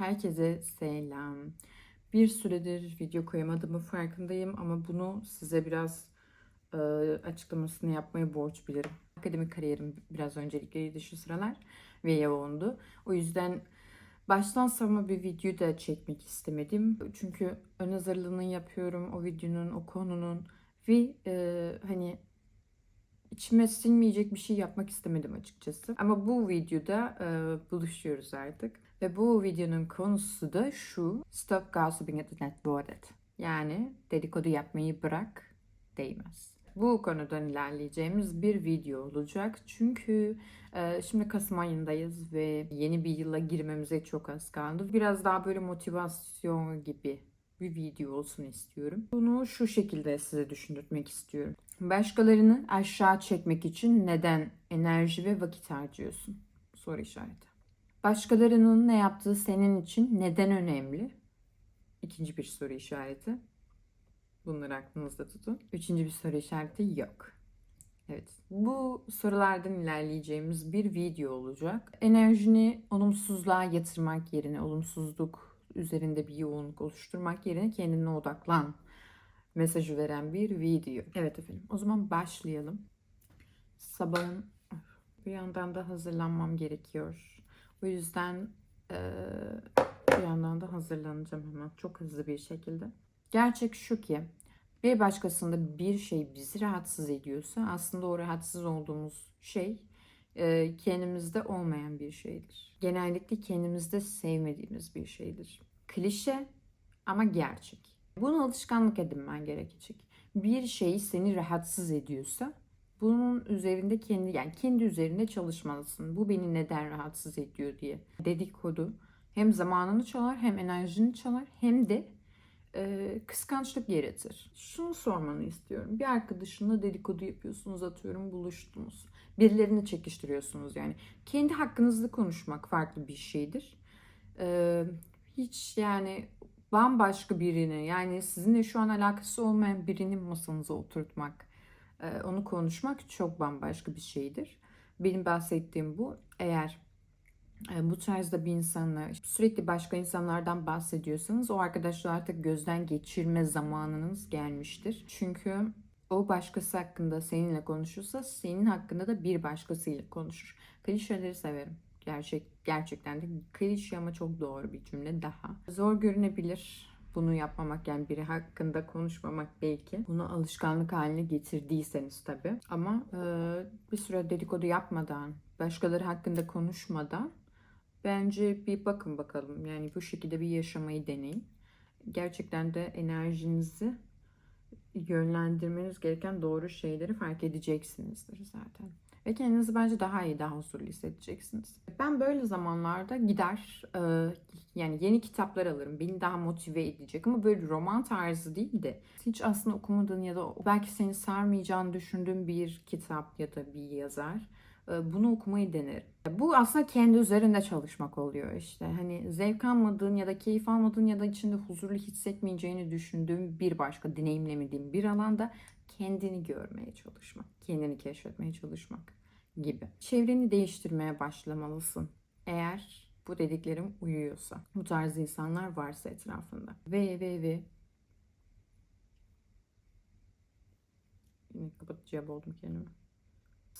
Herkese selam. Bir süredir video koyamadığımı farkındayım ama bunu size biraz e, açıklamasını yapmayı borç bilirim. Akademik kariyerim biraz öncelikliydi şu sıralar ve yoğundu. O yüzden baştan savma bir video da çekmek istemedim. Çünkü ön hazırlığını yapıyorum o videonun, o konunun ve e, hani içime sinmeyecek bir şey yapmak istemedim açıkçası. Ama bu videoda e, buluşuyoruz artık. Ve bu videonun konusu da şu. Stop gossiping at the net board. Yani dedikodu yapmayı bırak değmez. Bu konudan ilerleyeceğimiz bir video olacak. Çünkü e, şimdi Kasım ayındayız ve yeni bir yıla girmemize çok az kaldı. Biraz daha böyle motivasyon gibi bir video olsun istiyorum. Bunu şu şekilde size düşündürtmek istiyorum. Başkalarını aşağı çekmek için neden enerji ve vakit harcıyorsun? Soru işareti. Başkalarının ne yaptığı senin için neden önemli? İkinci bir soru işareti. Bunları aklınızda tutun. Üçüncü bir soru işareti yok. Evet. Bu sorulardan ilerleyeceğimiz bir video olacak. Enerjini olumsuzluğa yatırmak yerine, olumsuzluk üzerinde bir yoğunluk oluşturmak yerine kendine odaklan mesajı veren bir video. Evet efendim. O zaman başlayalım. Sabahın bir yandan da hazırlanmam gerekiyor. O yüzden eee, bir yandan da hazırlanacağım hemen çok hızlı bir şekilde. Gerçek şu ki bir başkasında bir şey bizi rahatsız ediyorsa aslında o rahatsız olduğumuz şey eee, kendimizde olmayan bir şeydir. Genellikle kendimizde sevmediğimiz bir şeydir. Klişe ama gerçek. Bunu alışkanlık edinmen gerekecek. Bir şey seni rahatsız ediyorsa bunun üzerinde kendi yani kendi üzerinde çalışmalısın. Bu beni neden rahatsız ediyor diye. Dedikodu hem zamanını çalar hem enerjini çalar hem de e, kıskançlık yaratır. Şunu sormanı istiyorum. Bir arkadaşınla dedikodu yapıyorsunuz atıyorum buluştunuz. Birilerini çekiştiriyorsunuz yani. Kendi hakkınızda konuşmak farklı bir şeydir. E, hiç yani bambaşka birini yani sizinle şu an alakası olmayan birini masanıza oturtmak, e, onu konuşmak çok bambaşka bir şeydir. Benim bahsettiğim bu. Eğer e, bu tarzda bir insanla sürekli başka insanlardan bahsediyorsanız o arkadaşlar artık gözden geçirme zamanınız gelmiştir. Çünkü o başkası hakkında seninle konuşursa senin hakkında da bir başkasıyla konuşur. Klişeleri severim. Gerçek, gerçekten de klişe ama çok doğru bir cümle daha. Zor görünebilir bunu yapmamak yani biri hakkında konuşmamak belki. Bunu alışkanlık haline getirdiyseniz tabii. Ama e, bir süre dedikodu yapmadan, başkaları hakkında konuşmadan bence bir bakın bakalım. Yani bu şekilde bir yaşamayı deneyin. Gerçekten de enerjinizi yönlendirmeniz gereken doğru şeyleri fark edeceksinizdir zaten. Ve kendinizi bence daha iyi, daha huzurlu hissedeceksiniz. Ben böyle zamanlarda gider e, yani yeni kitaplar alırım. Beni daha motive edecek ama böyle roman tarzı değil de hiç aslında okumadığın ya da belki seni sarmayacağını düşündüğün bir kitap ya da bir yazar. E, Bunu okumayı denerim. Bu aslında kendi üzerinde çalışmak oluyor işte. Hani zevk almadığın ya da keyif almadığın ya da içinde huzurlu hissetmeyeceğini düşündüğün bir başka deneyimlemediğin bir alanda kendini görmeye çalışmak, kendini keşfetmeye çalışmak gibi. Çevreni değiştirmeye başlamalısın. Eğer bu dediklerim uyuyorsa, bu tarz insanlar varsa etrafında. Ve ve ve Yine kapatacağım oldum kendimi.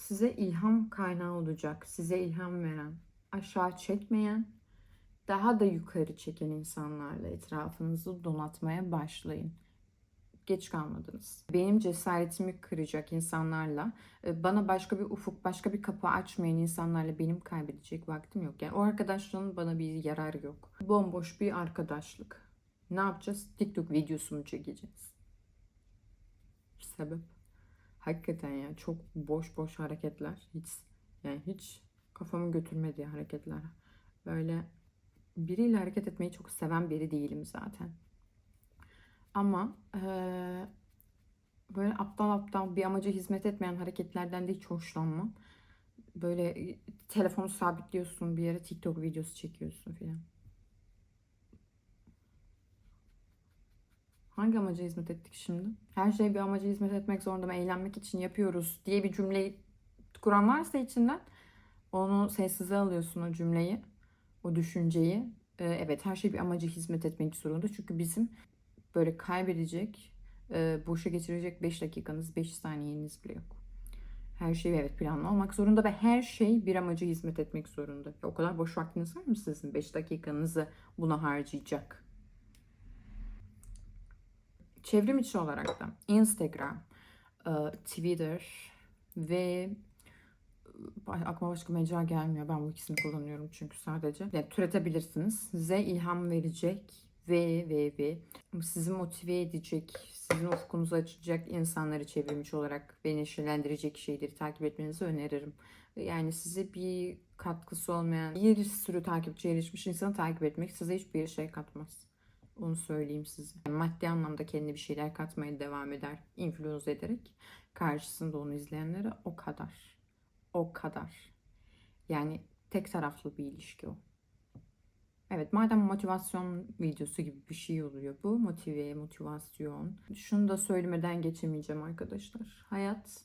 Size ilham kaynağı olacak, size ilham veren, aşağı çekmeyen, daha da yukarı çeken insanlarla etrafınızı donatmaya başlayın geç kalmadınız. Benim cesaretimi kıracak insanlarla, e, bana başka bir ufuk, başka bir kapı açmayan insanlarla benim kaybedecek vaktim yok. Yani o arkadaşlığın bana bir yararı yok. Bomboş bir arkadaşlık. Ne yapacağız? TikTok videosu mu çekeceğiz? Sebep? Hakikaten ya çok boş boş hareketler. Hiç yani hiç kafamı götürmediği hareketler. Böyle biriyle hareket etmeyi çok seven biri değilim zaten. Ama eee, böyle aptal aptal bir amaca hizmet etmeyen hareketlerden de hiç hoşlanmam. Böyle telefonu sabitliyorsun bir yere TikTok videosu çekiyorsun filan. Hangi amaca hizmet ettik şimdi? Her şey bir amaca hizmet etmek zorunda mı? Eğlenmek için yapıyoruz diye bir cümleyi kuran varsa içinden onu sessize alıyorsun o cümleyi, o düşünceyi. Ee, evet her şey bir amaca hizmet etmek zorunda. Çünkü bizim böyle kaybedecek, e, boşa geçirecek 5 dakikanız, 5 saniyeniz bile yok. Her şey evet planlı olmak zorunda ve her şey bir amaca hizmet etmek zorunda. O kadar boş vaktiniz var mı sizin 5 dakikanızı buna harcayacak? Çevrim içi olarak da Instagram, e, Twitter ve e, aklıma başka mecra gelmiyor. Ben bu ikisini kullanıyorum çünkü sadece. Yani türetebilirsiniz. Size ilham verecek ve ve ve sizi motive edecek, sizin ufkunuzu açacak insanları çevirmiş olarak ve neşelendirecek şeyleri takip etmenizi öneririm. Yani size bir katkısı olmayan bir sürü takipçi erişmiş insanı takip etmek size hiçbir şey katmaz. Onu söyleyeyim size. Maddi anlamda kendi bir şeyler katmaya devam eder. influence ederek. Karşısında onu izleyenlere o kadar. O kadar. Yani tek taraflı bir ilişki o. Evet madem motivasyon videosu gibi bir şey oluyor bu. Motive, motivasyon. Şunu da söylemeden geçemeyeceğim arkadaşlar. Hayat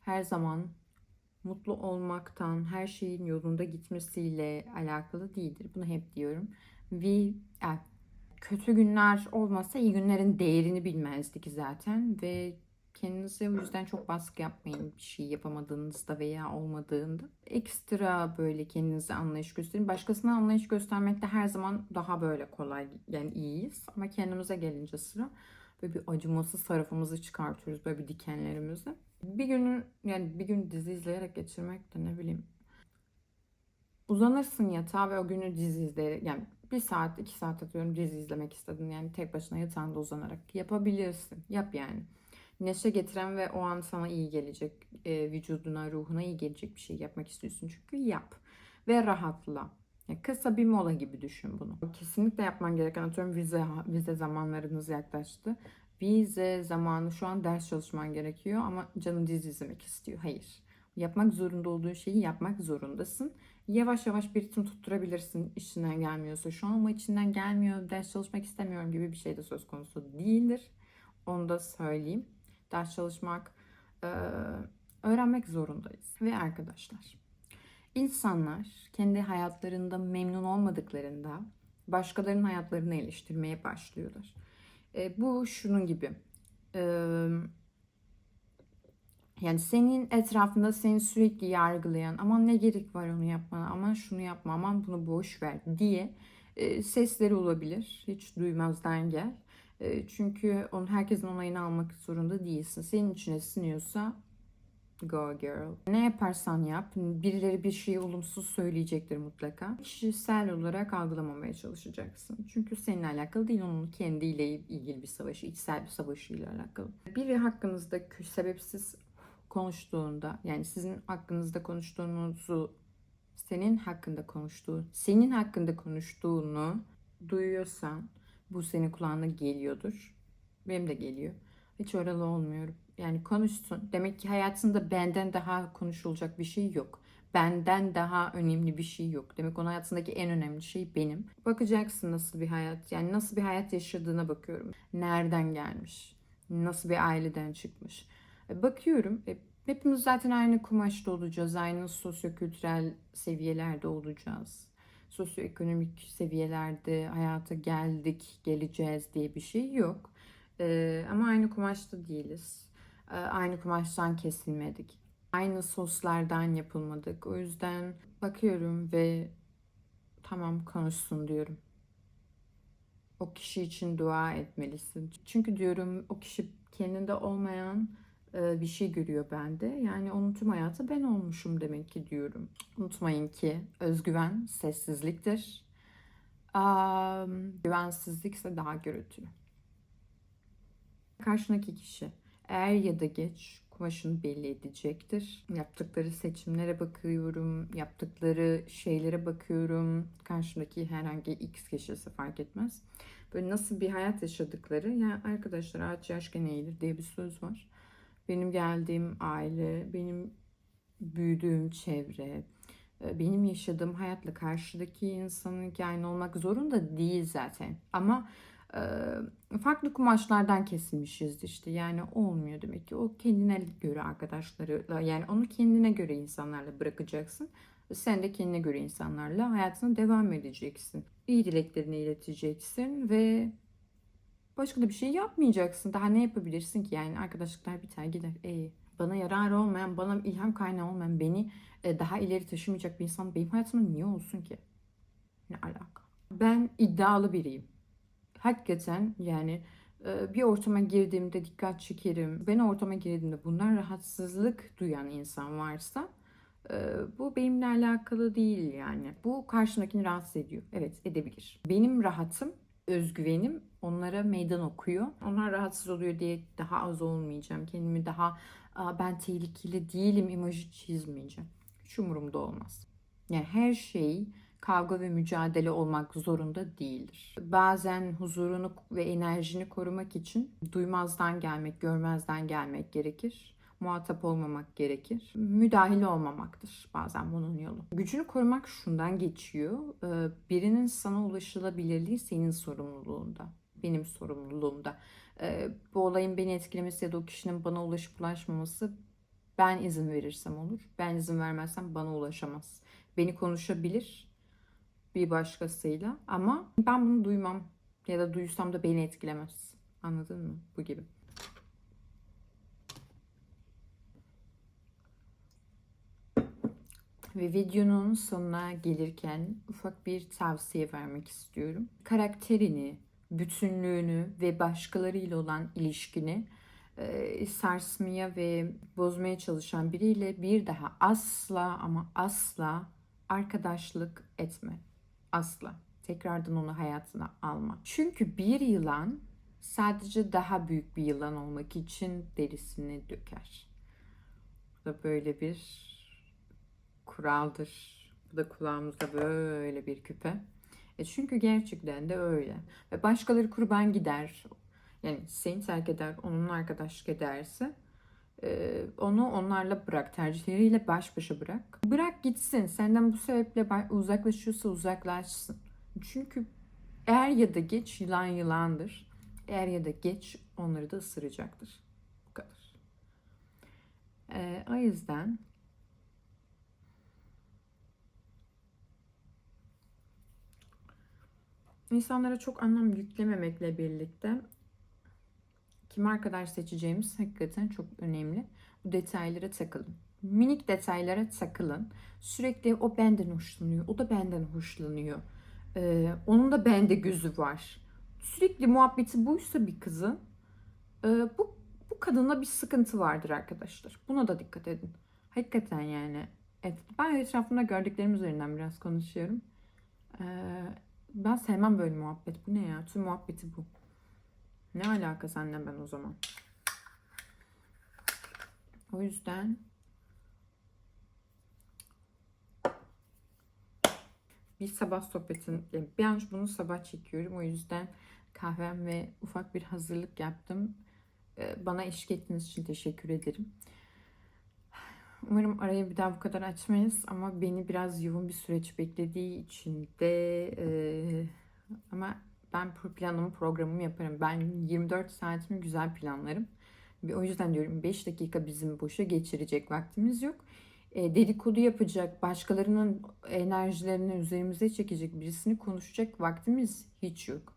her zaman mutlu olmaktan, her şeyin yolunda gitmesiyle alakalı değildir. Bunu hep diyorum. Yani kötü günler olmasa iyi günlerin değerini bilmezdik zaten ve kendinize o yüzden çok baskı yapmayın bir şey yapamadığınızda veya olmadığında. Ekstra böyle kendinize anlayış gösterin. Başkasına anlayış göstermekte her zaman daha böyle kolay yani iyiyiz ama kendimize gelince sıra böyle bir acımasız tarafımızı çıkartıyoruz böyle bir dikenlerimizi. Bir günün yani bir gün dizi izleyerek geçirmek de ne bileyim uzanırsın yatağa ve o günü dizi izleyerek yani bir saat iki saat atıyorum dizi izlemek istedin yani tek başına yatağında uzanarak yapabilirsin yap yani neşe getiren ve o an sana iyi gelecek e, vücuduna ruhuna iyi gelecek bir şey yapmak istiyorsun çünkü yap ve rahatla yani kısa bir mola gibi düşün bunu. Kesinlikle yapman gereken atıyorum vize, vize zamanlarınız yaklaştı. Vize zamanı şu an ders çalışman gerekiyor ama canın dizi izlemek istiyor. Hayır. Yapmak zorunda olduğun şeyi yapmak zorundasın. Yavaş yavaş bir ritim tutturabilirsin işinden gelmiyorsa. Şu an ama içinden gelmiyor, ders çalışmak istemiyorum gibi bir şey de söz konusu değildir. Onu da söyleyeyim. Ders çalışmak, öğrenmek zorundayız. Ve arkadaşlar, insanlar kendi hayatlarında memnun olmadıklarında başkalarının hayatlarını eleştirmeye başlıyorlar. Bu şunun gibi. Yani senin etrafında seni sürekli yargılayan aman ne gerek var onu yapmana aman şunu yapma aman bunu boş ver diye e, sesleri olabilir. Hiç duymazdan gel. E, çünkü onun herkesin onayını almak zorunda değilsin. Senin içine siniyorsa go girl. Ne yaparsan yap birileri bir şeyi olumsuz söyleyecektir mutlaka. Kişisel olarak algılamamaya çalışacaksın. Çünkü seninle alakalı değil onun kendiyle ilgili bir savaşı, içsel bir savaşıyla alakalı. Biri hakkınızda sebepsiz konuştuğunda yani sizin hakkınızda konuştuğunuzu senin hakkında konuştuğu, senin hakkında konuştuğunu duyuyorsan bu senin kulağına geliyordur. Benim de geliyor. Hiç oralı olmuyorum. Yani konuşsun. Demek ki hayatında benden daha konuşulacak bir şey yok. Benden daha önemli bir şey yok. Demek onun hayatındaki en önemli şey benim. Bakacaksın nasıl bir hayat. Yani nasıl bir hayat yaşadığına bakıyorum. Nereden gelmiş? Nasıl bir aileden çıkmış? E, bakıyorum. E, hepimiz zaten aynı kumaşta olacağız. Aynı sosyokültürel seviyelerde olacağız. Sosyoekonomik seviyelerde hayata geldik, geleceğiz diye bir şey yok. Ee, ama aynı kumaşta değiliz. Aynı kumaştan kesilmedik. Aynı soslardan yapılmadık. O yüzden bakıyorum ve tamam konuşsun diyorum. O kişi için dua etmelisin. Çünkü diyorum o kişi kendinde olmayan e, bir şey görüyor bende. Yani onun tüm hayatı ben olmuşum demek ki diyorum. Unutmayın ki özgüven sessizliktir. Um, güvensizlik ise daha gürültülü. Karşındaki kişi er ya da geç kumaşını belli edecektir. Yaptıkları seçimlere bakıyorum, yaptıkları şeylere bakıyorum. Karşımdaki herhangi X kişisi fark etmez. Böyle nasıl bir hayat yaşadıkları. Yani arkadaşlar ağaç yaşken eğilir diye bir söz var benim geldiğim aile, benim büyüdüğüm çevre, e, benim yaşadığım hayatla karşıdaki insanın aynı olmak zorunda değil zaten. Ama e, farklı kumaşlardan kesilmişiz işte. Yani olmuyor demek ki. O kendine göre arkadaşlarıyla yani onu kendine göre insanlarla bırakacaksın. Sen de kendine göre insanlarla hayatına devam edeceksin. iyi dileklerini ileteceksin ve başka da bir şey yapmayacaksın. Daha ne yapabilirsin ki? Yani arkadaşlıklar biter gider. E, bana yararı olmayan, bana ilham kaynağı olmayan, beni e, daha ileri taşımayacak bir insan benim hayatımda niye olsun ki? Ne alaka? Ben iddialı biriyim. Hakikaten yani e, bir ortama girdiğimde dikkat çekerim. Ben ortama girdiğimde bundan rahatsızlık duyan insan varsa e, bu benimle alakalı değil yani. Bu karşındakini rahatsız ediyor. Evet edebilir. Benim rahatım, özgüvenim onlara meydan okuyor. Onlar rahatsız oluyor diye daha az olmayacağım. Kendimi daha "Aa, ben tehlikeli değilim imajı çizmeyeceğim. Hiç umurumda olmaz. Yani her şey kavga ve mücadele olmak zorunda değildir. Bazen huzurunu ve enerjini korumak için duymazdan gelmek, görmezden gelmek gerekir. Muhatap olmamak gerekir. Müdahil olmamaktır bazen bunun yolu. Gücünü korumak şundan geçiyor. Ee, Birinin sana ulaşılabilirliği senin sorumluluğunda. Benim sorumluluğumda. Ee, Bu olayın beni etkilemesi ya da o kişinin bana ulaşıp ulaşmaması ben izin verirsem olur. Ben izin vermezsem bana ulaşamaz. Beni konuşabilir bir başkasıyla ama ben bunu duymam ya da duysam da beni etkilemez. Anladın mı? Bu gibi. Ve videonun sonuna gelirken ufak bir tavsiye vermek istiyorum. Karakterini, bütünlüğünü ve başkalarıyla olan ilişkini e, sarsmaya ve bozmaya çalışan biriyle bir daha asla ama asla arkadaşlık etme. Asla. Tekrardan onu hayatına alma. Çünkü bir yılan sadece daha büyük bir yılan olmak için derisini döker. Bu da böyle bir kuraldır. Bu da kulağımızda böyle bir küpe. E çünkü gerçekten de öyle. Ve başkaları kurban gider. Yani seni terk eder, onunla arkadaşlık ederse e, onu onlarla bırak. Tercihleriyle baş başa bırak. Bırak gitsin. Senden bu sebeple uzaklaşıyorsa uzaklaşsın. Çünkü er ya da geç yılan yılandır. Er ya da geç onları da ısıracaktır. Bu kadar. E, o yüzden İnsanlara çok anlam yüklememekle birlikte kim arkadaş seçeceğimiz hakikaten çok önemli. Bu detaylara takılın. Minik detaylara takılın. Sürekli o benden hoşlanıyor, o da benden hoşlanıyor. Ee, onun da bende gözü var. Sürekli muhabbeti buysa bir kızın e, bu, bu kadınla bir sıkıntı vardır arkadaşlar. Buna da dikkat edin. Hakikaten yani. Evet, ben etrafımda gördüklerim üzerinden biraz konuşuyorum. Ee, ben sevmem böyle muhabbet. Bu ne ya? Tüm muhabbeti bu. Ne alaka senden ben o zaman? O yüzden bir sabah sohbetin, yani ben bunu sabah çekiyorum. O yüzden kahvem ve ufak bir hazırlık yaptım. Ee, Bana eşlik ettiğiniz için teşekkür ederim. Umarım arayı bir daha bu kadar açmayız ama beni biraz yoğun bir süreç beklediği için de e, ama ben planımı programımı yaparım. Ben 24 saatimi güzel planlarım. O yüzden diyorum 5 dakika bizim boşa geçirecek vaktimiz yok. E, dedikodu yapacak, başkalarının enerjilerini üzerimize çekecek birisini konuşacak vaktimiz hiç yok.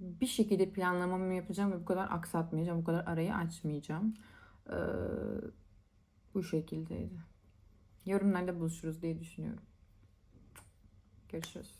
Bir şekilde planlamamı yapacağım ve bu kadar aksatmayacağım, bu kadar arayı açmayacağım. Ee, bu şekildeydi. Yorumlarda buluşuruz diye düşünüyorum. Görüşürüz.